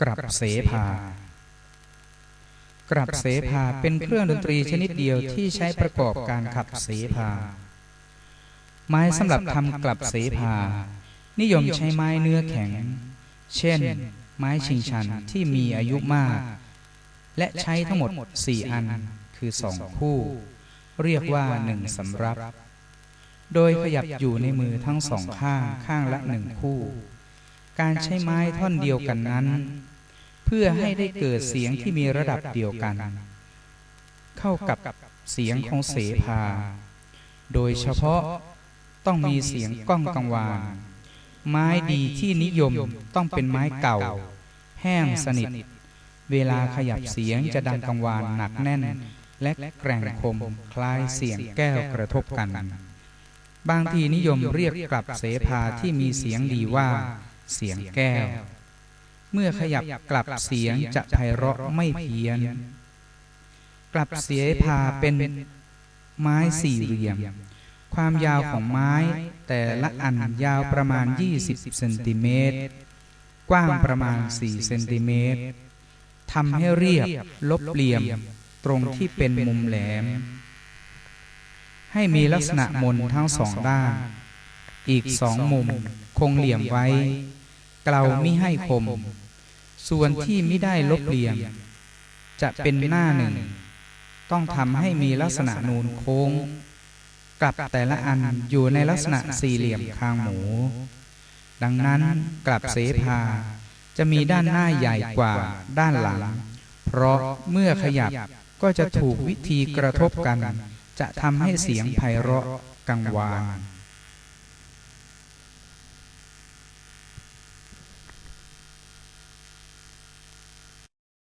กรับเสภากรับเสภาเป็นเครื่องดนตรีชนิดเดียวที่ใช้ประกอบการขับเสภา ไม้สำหรับทำกลับเสภา นิยมใช้ไม้เนื้อแข็ง เช่น ไม้ชิงชันที่มีอายุมาก และใช้ทั้งหมด 4 อันคือสองคู่ เรียกว่าหนึ่งสำรับ โดยขยับอยู่ในมือทั้งสองข้างข้างละหนึ่งคู่ การใช้ไม้ท่อนเดียวกันนั้น เพื่อให้ได้เกิดเสียงที่มีระดับเดียวกัน เข้ากับเสียงของเสภา โดยเฉพาะต้องมีเสียงก้องกังวาน ไม้ดีที่นิยมต้องเป็นไม้เก่า แห้งสนิท เวลาขยับเสียงจะดังกังวานหนักแน่น และแกร่งคมคล้ายเสียงแก้วกระทบกัน บางทีนิยมเรียกกลับเสภาที่มีเสียงดีว่า เสียงแก้ว เมื่อขยับกลับเสียงจะไพเราะไม่เพี้ยน กลับเสภาเป็นไม้สี่เหลี่ยม ความยาวของไม้แต่ละอันยาวประมาณ 20เซนติเมตร กว้างประมาณ 4 เซนติเมตรทำให้เรียบลบเหลี่ยมตรงที่เป็นมุมแหลม ให้มีลักษณะมนทั้งสองด้าน อีกสองมุมคงเหลี่ยมไว้ เกลามิให้คม ส่วนที่ไม่ได้ลบเหลี่ยม จะเป็นหน้าหนึ่ง ต้องทำให้มีลักษณะนูนโค้ง กลับแต่ละอันอยู่ในลักษณะสี่เหลี่ยมคางหมู ดังนั้นกลับเสภาจะมีด้านหน้าใหญ่กว่าด้านหลัง เพราะเมื่อขยับก็จะถูกวิธีกระทบกัน จะทำให้เสียงไพเราะกังวาน